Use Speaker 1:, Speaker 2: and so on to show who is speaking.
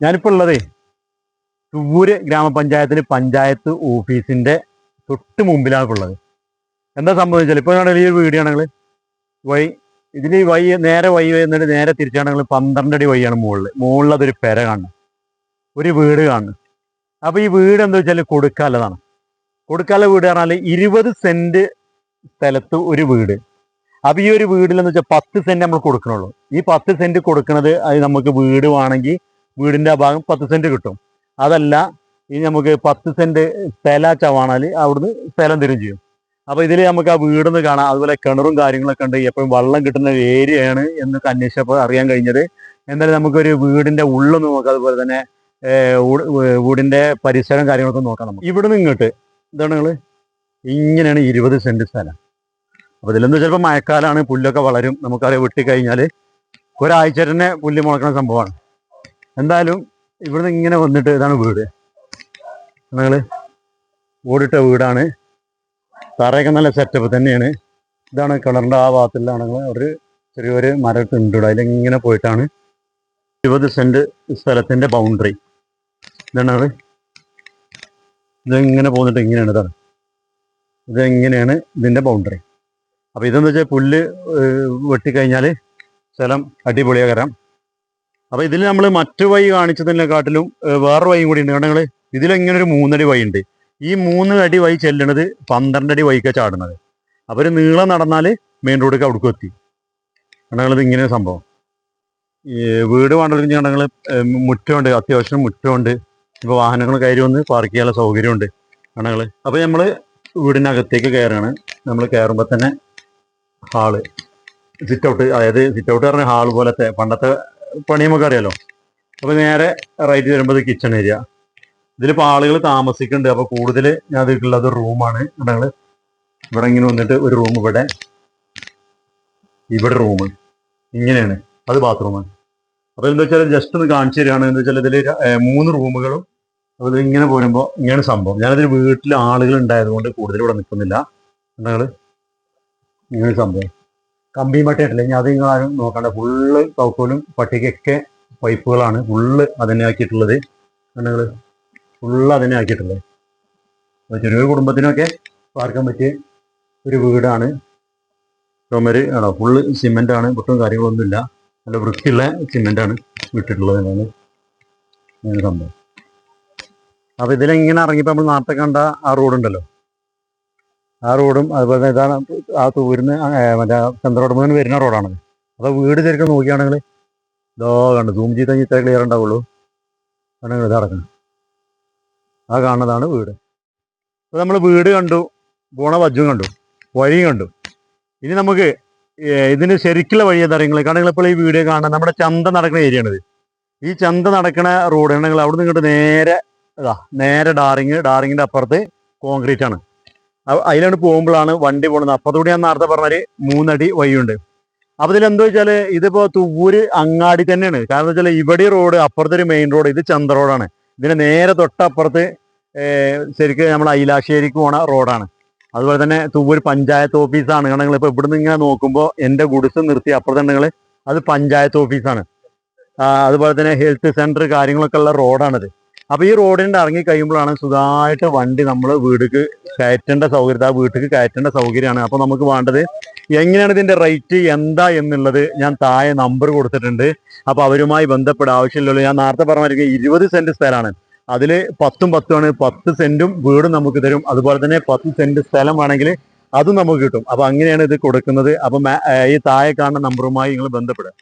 Speaker 1: ഞാനിപ്പോൾ ഉള്ളതേ തുവൂര് ഗ്രാമപഞ്ചായത്തിന് പഞ്ചായത്ത് ഓഫീസിന്റെ തൊട്ട് മുമ്പിലാണ് ഇപ്പോൾ ഉള്ളത്. എന്താ സംഭവിച്ചാൽ ഇപ്പോൾ ഈ ഒരു വീഡിയോ ആണെങ്കിൽ വഴി ഇതിൽ വൈ നേരെ വഴി എന്നിട്ട് നേരെ തിരിച്ചാണെങ്കിൽ പന്ത്രണ്ട് അടി വഴിയാണ് മുകളിൽ മുകളിൽ അതൊരു പെര കാണുന്നത് ഒരു വീട് കാണുന്നു അപ്പൊ ഈ വീട് എന്താ വെച്ചാൽ കൊടുക്കാലതാണ് കൊടുക്കാല വീട് പറഞ്ഞാൽ ഇരുപത് സെന്റ് സ്ഥലത്ത് ഒരു വീട്. അപ്പോൾ ഈ ഒരു വീടിലെന്ന് വെച്ചാൽ പത്ത് സെന്റ് നമ്മൾ കൊടുക്കണുള്ളൂ. ഈ പത്ത് സെന്റ് കൊടുക്കുന്നത് അത് നമുക്ക് വീട് വേണമെങ്കിൽ വീടിന്റെ ആ ഭാഗം പത്ത് സെന്റ് കിട്ടും. അതല്ല ഇനി നമുക്ക് പത്ത് സെന്റ് സ്ഥല ചവാണാൽ അവിടുന്ന് സ്ഥലം തരും ചെയ്യും. അപ്പോൾ ഇതിൽ നമുക്ക് ആ വീടിന്ന് കാണാം. അതുപോലെ കിണറും കാര്യങ്ങളൊക്കെ ഉണ്ട്. എപ്പോഴും വെള്ളം കിട്ടുന്ന ഒരു ഏരിയയാണ് എന്നൊക്കെ അന്വേഷിച്ചപ്പോൾ അറിയാൻ കഴിഞ്ഞത്. എന്തായാലും നമുക്കൊരു വീടിന്റെ ഉള്ളൊന്ന് നോക്കാം. അതുപോലെ തന്നെ വീടിന്റെ പരിസരം കാര്യങ്ങളൊക്കെ നോക്കാം നമുക്ക്. ഇവിടുന്ന് ഇങ്ങോട്ട് എന്താണ് നിങ്ങൾ ഇങ്ങനെയാണ് ഇരുപത് സെന്റ് സ്ഥലം. അപ്പോൾ ഇതിലെന്ന് ചിലപ്പോൾ മഴക്കാലമാണ് പുല്ലൊക്കെ വളരും. നമുക്കറിയാം വെട്ടിക്കഴിഞ്ഞാൽ ഒരാഴ്ച തന്നെ പുല്ല് മുളക്കുന്ന സംഭവമാണ്. എന്തായാലും ഇവിടുന്ന് ഇങ്ങനെ വന്നിട്ട് ഇതാണ് വീട്. ഞങ്ങൾ ഓടിട്ട വീടാണ്. തറയൊക്കെ നല്ല സെറ്റപ്പ് തന്നെയാണ്. ഇതാണ് കിണറിന്റെ ആ ഭാഗത്തിലാണ് ഒരു ചെറിയൊരു മരമൊക്കെ ഉണ്ട് അതിലിങ്ങനെ പോയിട്ടാണ് ഇരുപത് സെന്റ് സ്ഥലത്തിന്റെ ബൗണ്ടറി ഇതാണ് ഇതിങ്ങനെ പോന്നിട്ട് ഇങ്ങനെയാണ് ഇതാണ്. ഇതെങ്ങനെയാണ് ഇതിന്റെ ബൗണ്ടറി അപ്പോൾ ഇതെന്ന് വെച്ചാൽ പുല്ല് വെട്ടിക്കഴിഞ്ഞാൽ സ്ഥലം അടിപൊളിയാകരം അപ്പൊ ഇതിൽ നമ്മൾ മറ്റു വഴി കാണിച്ചതിനെക്കാട്ടിലും കാട്ടിലും വേറെ വഴിയും കൂടി ഉണ്ട്. കാരണം ഇതിലിങ്ങനെ ഒരു മൂന്നടി വഴി ഉണ്ട് ഈ മൂന്ന് അടി വഴി ചെല്ലണത് പന്ത്രണ്ട് അടി വഴിക്കാണ് ചാടുന്നത്. അപ്പൊ ഒരു നീളം നടന്നാൽ മെയിൻ റോഡിലേക്ക് അവിടേക്ക് എത്തി. ഞങ്ങളിത് ഇങ്ങനെ സംഭവം? ഈ വീട് വേണ്ടവർക്ക് ഞങ്ങൾ മുറ്റമുണ്ട്. അത്യാവശ്യം മുറ്റമുണ്ട്. ഇപ്പൊ വാഹനങ്ങൾ കയറി വന്ന് പാർക്ക് ചെയ്യാനുള്ള സൗകര്യമുണ്ട്. ഞങ്ങൾ അപ്പോൾ നമ്മൾ വീടിനകത്തേക്ക് കയറാണ്. നമ്മൾ കയറുമ്പോൾ തന്നെ ഹാൾ. സിറ്റ് ഔട്ട് അതായത് സിറ്റ് ഔട്ട് പറഞ്ഞ ഹാൾ പോലത്തെ പണ്ടത്തെ പണി നമുക്ക് അറിയാലോ അപ്പൊ നേരെ റൈറ്റ് വരുമ്പോൾ കിച്ചൺ ഏരിയ ഇതിലിപ്പോൾ ആളുകൾ താമസിക്കുന്നുണ്ട്. അപ്പൊ കൂടുതൽ ഞാൻ ഇതിലുള്ളത് റൂമാണ് ഞങ്ങൾ ഇവിടെ ഇങ്ങനെ വന്നിട്ട് ഒരു റൂം ഇവിടെ ഇവിടെ റൂം ഇങ്ങനെയാണ്. അത് ബാത്റൂമാണ് അപ്പൊ എന്താ വെച്ചാൽ ജസ്റ്റ് ഒന്ന് കാണിച്ചു തരികയാണ്. എന്താ വെച്ചാൽ ഇതിൽ മൂന്ന് റൂമുകളും അപ്പോൾ ഇങ്ങനെ പോരുമ്പോൾ ഇങ്ങനെ സംഭവം. ഞാനതിൽ വീട്ടിൽ ആളുകൾ ഉണ്ടായതുകൊണ്ട് കൂടുതൽ ഇവിടെ നിൽക്കുന്നില്ല ഞങ്ങൾ ഇങ്ങനെ സംഭവം. കമ്പി മട്ടയായിട്ടില്ല ഇനി അത് നിങ്ങൾ ആരും നോക്കണ്ട. ഫുള്ള് കൗക്കോലും പട്ടികയൊക്കെ പൈപ്പുകളാണ്. ഫുള്ള് അതിനെ ആക്കിയിട്ടുള്ളത്. ഞങ്ങൾ ഫുള്ള് അതിനെ ആക്കിയിട്ടുള്ളത്. ചെറിയൊരു കുടുംബത്തിനൊക്കെ പാർക്കാൻ പറ്റിയ ഒരു വീടാണ്. ചുമര് ആണോ? ഫുള്ള് സിമെന്റ് ആണ്. ഒട്ടും കാര്യങ്ങളൊന്നുമില്ല. നല്ല വൃത്തിയുള്ള സിമെന്റ് ആണ് വിട്ടിട്ടുള്ളത് എന്നാണ് സംഭവം അപ്പൊ ഇതിലെങ്ങനെ ഇറങ്ങിയപ്പോൾ നമ്മൾ നേരത്തെ കണ്ട ആ റോഡുണ്ടല്ലോ ആ റോഡും അതുപോലെ തന്നെ ഇതാണ് ആ തൂരിന്ന് മറ്റേ ചന്ദ്രോട് മുതൽ വരുന്ന റോഡാണത്. അപ്പൊ വീട് ശരിക്കും നോക്കുകയാണെങ്കിൽ ഇതോ കണ്ടു സൂം ചെയ്ത് കഴിഞ്ഞാൽ ഇത്ര ക്ലിയർ ഉണ്ടാവുള്ളൂ. വേണമെങ്കിൽ ഇത് ആ കാണുന്നതാണ് വീട്. അപ്പൊ നമ്മൾ വീട് കണ്ടു പോണ വജ്ജും കണ്ടു വഴിയും കണ്ടു. ഇനി നമുക്ക് ഇതിന് ശരിക്കുള്ള വഴി എന്താ പറയുക കാരണം ഇപ്പോൾ ഈ വീഡിയോ കാണാൻ നമ്മുടെ ചന്ത നടക്കുന്ന ഏരിയ ആണിത്. ഈ ചന്ത നടക്കുന്ന റോഡ് ആണെങ്കിൽ അവിടെ നിന്ന് ഇങ്ങോട്ട് നേരെ ഇതാ നേരെ ഡാറിങ് ഡാറിങ്ങിന്റെ അപ്പുറത്ത് കോൺക്രീറ്റ് ആണ്. അതിലാണ് പോകുമ്പോഴാണ് വണ്ടി പോകുന്നത് അപ്പുറത്തൂടെ ഞാൻ നേരത്തെ പറഞ്ഞാൽ മൂന്നടി വഴിയുണ്ട്. അപ്പൊ എന്താ വെച്ചാൽ ഇതിപ്പോ തുവൂര് അങ്ങാടി തന്നെയാണ്. കാരണം എന്താ വെച്ചാൽ ഇവിടെ റോഡ് അപ്പുറത്തെ ഒരു മെയിൻ റോഡ് ഇത് ചന്ത റോഡാണ് ഇതിന് നേരെ തൊട്ടപ്പുറത്ത് ശരിക്കും നമ്മൾ ഐലാശ്ശേരിക്ക് പോണ റോഡാണ് അതുപോലെ തന്നെ തുവൂര് പഞ്ചായത്ത് ഓഫീസാണ് കാരണം നിങ്ങൾ ഇപ്പൊ ഇവിടുന്ന് ഇങ്ങനെ നോക്കുമ്പോൾ എന്റെ ഗുഡ്സ് നിർത്തി. അപ്പുറത്തെ നിങ്ങൾ അത് പഞ്ചായത്ത് ഓഫീസാണ് അതുപോലെ തന്നെ ഹെൽത്ത് സെന്റർ കാര്യങ്ങളൊക്കെ ഉള്ള റോഡാണിത് അപ്പൊ ഈ റോഡിന്റെ ഇറങ്ങി കഴിയുമ്പോഴാണ് സുഖമായിട്ട് വണ്ടി നമ്മൾ വീടുക്ക് കയറ്റേണ്ട സൗകര്യം ആ വീട്ടിൽ കയറ്റേണ്ട സൗകര്യമാണ്. അപ്പൊ നമുക്ക് വേണ്ടത് എങ്ങനെയാണ് ഇതിന്റെ റേറ്റ് എന്താ എന്നുള്ളത് ഞാൻ താഴെ നമ്പർ കൊടുത്തിട്ടുണ്ട്. അപ്പൊ അവരുമായി ബന്ധപ്പെടാൻ ആവശ്യമില്ലല്ലോ. ഞാൻ നേരത്തെ പറഞ്ഞിരിക്കുന്നത് ഇരുപത് സെന്റ് സ്ഥലമാണ്. അതിൽ പത്തും പത്തുമാണ്. പത്ത് സെന്റും വീടും നമുക്ക് തരും. അതുപോലെ തന്നെ പത്ത് സെന്റ് സ്ഥലം വേണമെങ്കിൽ അതും നമുക്ക് കിട്ടും. അപ്പൊ അങ്ങനെയാണ് ഇത് കൊടുക്കുന്നത്. അപ്പൊ ഈ താഴെ കാണുന്ന നമ്പറുമായി നിങ്ങൾ ബന്ധപ്പെടുക.